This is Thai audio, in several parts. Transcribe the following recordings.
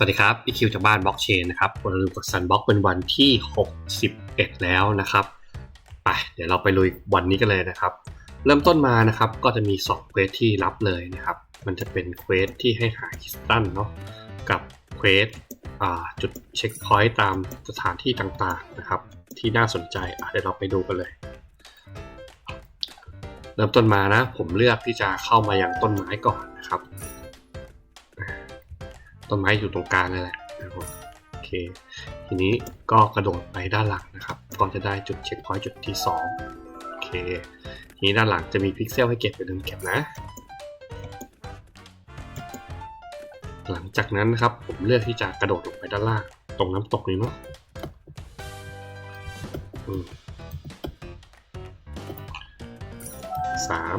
สวัสดีครับอีคิวจากบ้านบล็อกเชนนะครับวันลืมกดซันบล็อกเป็นวันที่ 61 แล้วนะครับ ไปเดี๋ยวเราไปลุยวันนี้กันเลยนะครับ เริ่มต้นมานะครับก็จะมี2เควสที่รับเลยนะครับ มันจะเป็นเควสที่ให้หาคริสตัลเนาะกับเควสจุดเช็คพอยต์ตามสถานที่ต่างๆนะครับ ที่น่าสนใจเดี๋ยวเราไปดูกันเลย เริ่มต้นมานะ ผมเลือกที่จะเข้ามายังต้นไม้ก่อนนะครับ ต้นไม้อยู่ตรงกลางนั่นแหละนะครับโอเค ทีนี้ก็กระโดดไปด้านหลังนะครับ ก็จะได้จุดเช็คพอยต์จุดที่2โอเค ทีนี้ด้านหลังจะมีพิกเซลให้เก็บไปลืมเก็บนะ หลังจากนั้นนะครับผมเลือกที่จะกระโดดลงไปด้านล่าง ตรงน้ำตกนี้เนาะสาม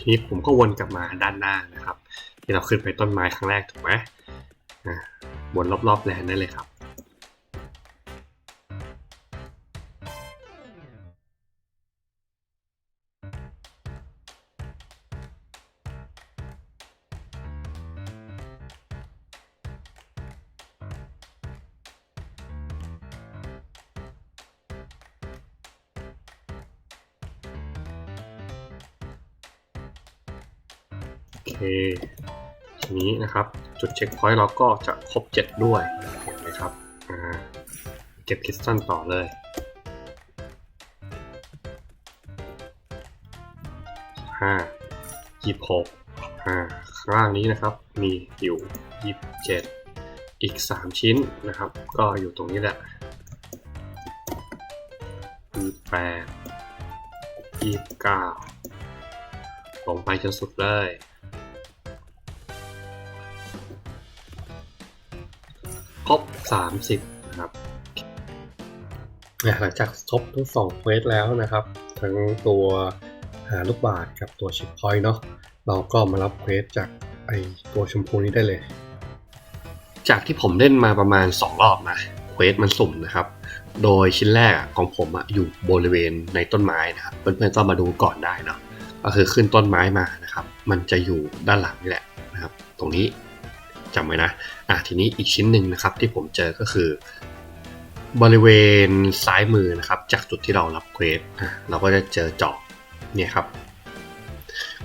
ทีนี้ผมก็วนกลับมาด้านหน้านะครับ ที่เราขึ้นไปต้นไม้ครั้งแรกถูกไหมวนรอบๆแลนด์ได้เลยครับ ทีนี้นะครับจุดเช็คพอยต์เราก็จะครบ 7 ด้วยเห็นไหมครับเก็บคริสตัลต่อเลยห้ายี่หกอ่าข้างล่างนี้นะครับมีอยู่ยี่เจ็ดอีก 3 ชิ้นนะครับ ก็อยู่ตรงนี้แหละยี่แปดยี่เก้าลงไปจนสุดเลย ครบ 30 นะครับหลังจากครบทั้งสองเควสแล้วนะครับ ทั้งตัวหาลูกบาศก์กับตัวช็คพอยต์เนาะเราก็มารับเควสจากไอตัวชมพูนี้ได้เลย จากที่ผมเล่นมาประมาณ 2 รอบนะเควสมันสุ่มนะครับ โดยชิ้นแรกของผมอะอยู่บริเวณในต้นไม้นะครับเพื่อนๆก็มาดูก่อนได้เนาะก็คือขึ้นต้นไม้มานะครับ มันจะอยู่ด้านหลังนี่แหละนะครับ ตรงนี้ จำไว้นะอะทีนี้อีกชิ้นหนึ่งนะครับที่ผมเจอก็คือบริเวณซ้ายมือนะครับ จากจุดที่เรารับเควสอะเราก็จะเจอจาะเนี่ยครับ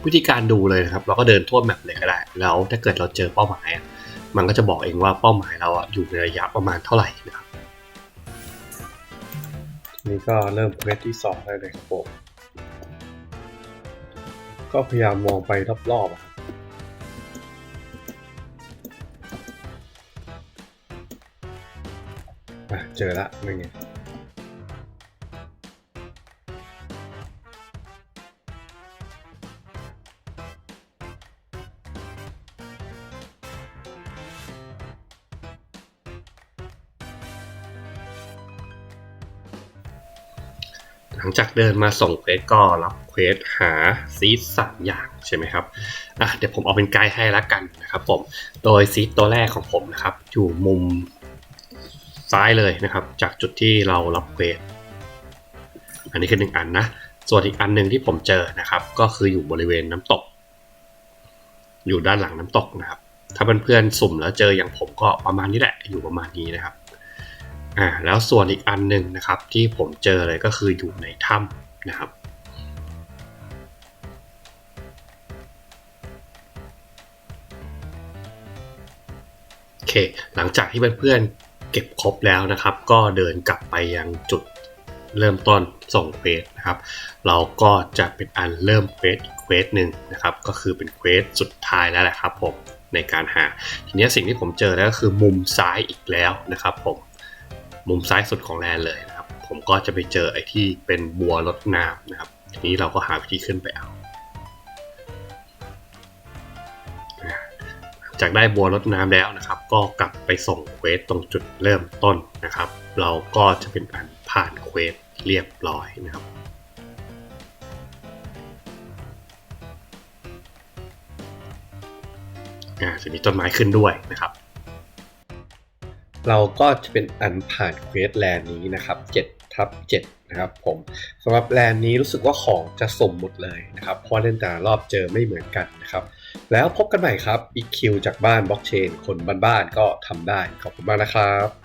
วิธีการดูเลยนะครับ เราก็เดินทั่วแมปเลยก็ได้ แล้วถ้าเกิดเราเจอเป้าหมาย มันก็จะบอกเองว่าเป้าหมายเราอะอยู่ในระยะประมาณเท่าไหร่นะครับนี่ก็เริ่มเควสที่สองได้เลยครับผมก็พยายามมองไปรอบๆอะครับ อะเจอละนั่ไงหลังจากเดินมาส่งเควสก็รับเควสหาซีดสามอย่างใช่ไหมครับอะเดี๋ยวผมเอาเป็นไกด์ให้ละกันนะครับผม โดยซีดตัวแรกของผมนะครับ อยู่มุม ซ้ายเลยนะครับ จากจุดที่เรารับเควสอันนี้คือหนึ่งอันนะ ส่วนอีกอันหนึ่งที่ผมเจอนะครับ ก็คืออยู่บริเวณน้ำตก อยู่ด้านหลังน้ำตกนะครับ ถ้าเพื่อนๆสุ่มแล้วเจออย่างผมก็ประมาณนี้แหละ อยู่ประมาณนี้นะครับอ่าแล้วส่วนอีกอันหนึ่งนะครับ ที่ผมเจอเลยก็คืออยู่ในถ้ำนะครับโอเคหลังจากที่เพื่อนๆ เก็บครบแล้วนะครับ ก็เดินกลับไปยังจุดเริ่มต้นส่งเควสนะครับ เราก็จะเป็นอันเริ่มเควสอีกเควสหนึ่งนะครับ ก็คือเป็นเควสสุดท้ายแล้วแหละครับผมในการหา ทีนี้สิ่งที่ผมเจอแล้วก็คือมุมซ้ายอีกแล้วนะครับผมมุมซ้ายสุดของแลนเลยนะครับ ผมก็จะไปเจอไอ้ที่เป็นบัวรดน้ำนะครับ ทีนี้เราก็หาวิธีขึ้นไปเอา จากได้บัวรดน้ำแล้วนะครับ ก็กลับไปส่งเควสตรงจุดเริ่มต้นนะครับ เราก็จะเป็นการผ่านเควสเรียบร้อยนะครับอ่าจะมีต้นไม้ขึ้นด้วยนะครับ เราก็จะเป็นอันผ่านเควสแลนนี้นะครับ7ทับ7นะครับผมสำหรับแลนนี้รู้สึกว่าของจะสมหมดเลยนะครับ เพราะเล่นแต่รอบเจอไม่เหมือนกันนะครับ แล้วพบกันใหม่ครับอีคิวจากบ้านบล็อกเชน คนบ้านๆก็ทำได้ขอบคุณมากนะครับ